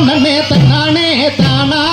नन्ने तन्ने ताना।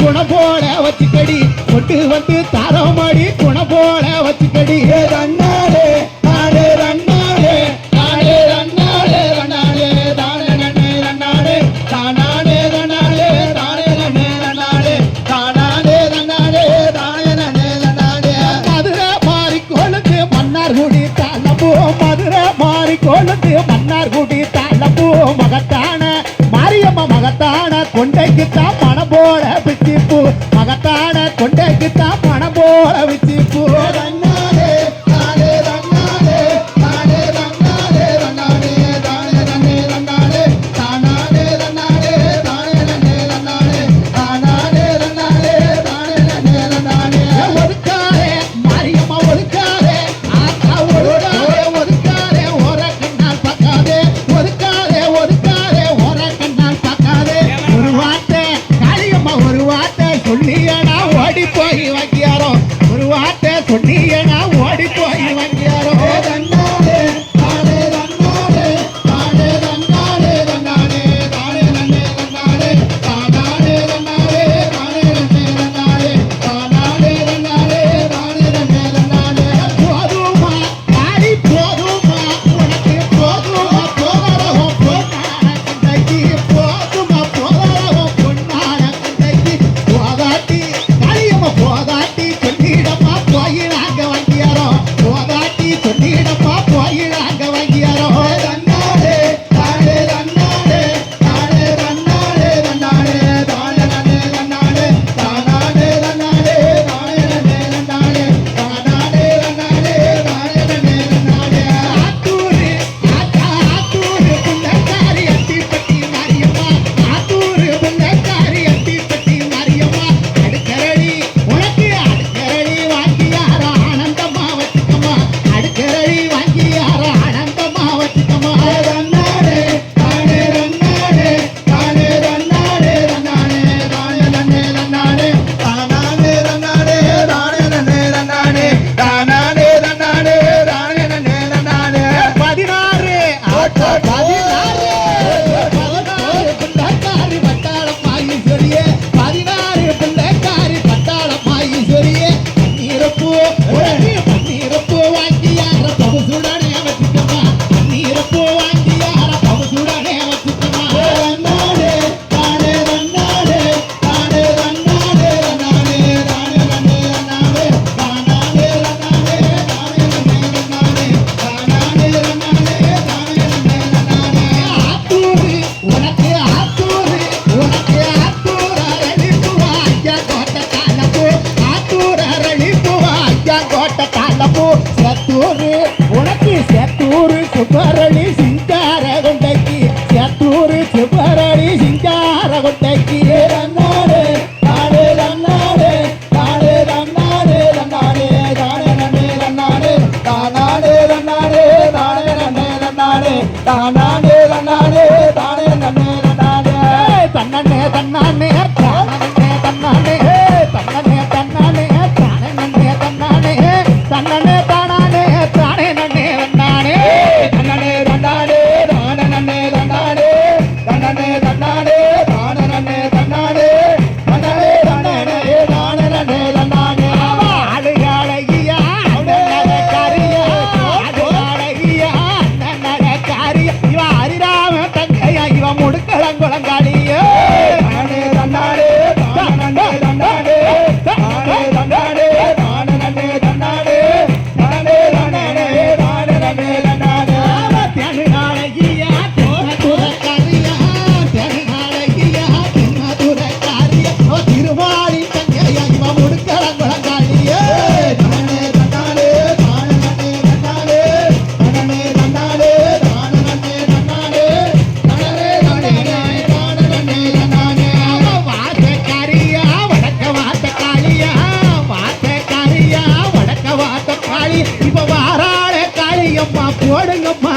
குண போல வச்சுக்கடி. கொண்டு வந்து தரமாடி குண போல வச்சுக்கடி. ரன்னாலே ஆடு ரன்னாலே ஆடு ரன்னாலே ரன்னாலே தானே நன்னே ரன்னாலே தானானே ரன்னாலே தானே நன்னே ரன்னாலே தானானே ரன்னாலே தானே நன்னே ரன்னாலே. மதுரை மாறி கொழுந்து மன்னார் குடி தாளப்போ மகத்தான மாரியம்மா மகத்தான கொண்டைக்கு தான் கொண்டைக்கு தான் கொட்டிய செவ்வரளி சிங்கார கொண்டைக்கு சேத்தூர் செவ்வரளி சிங்கார கொண்டைக்கு தன்னே தன்னானே தன்னானே போடுங்கப்பா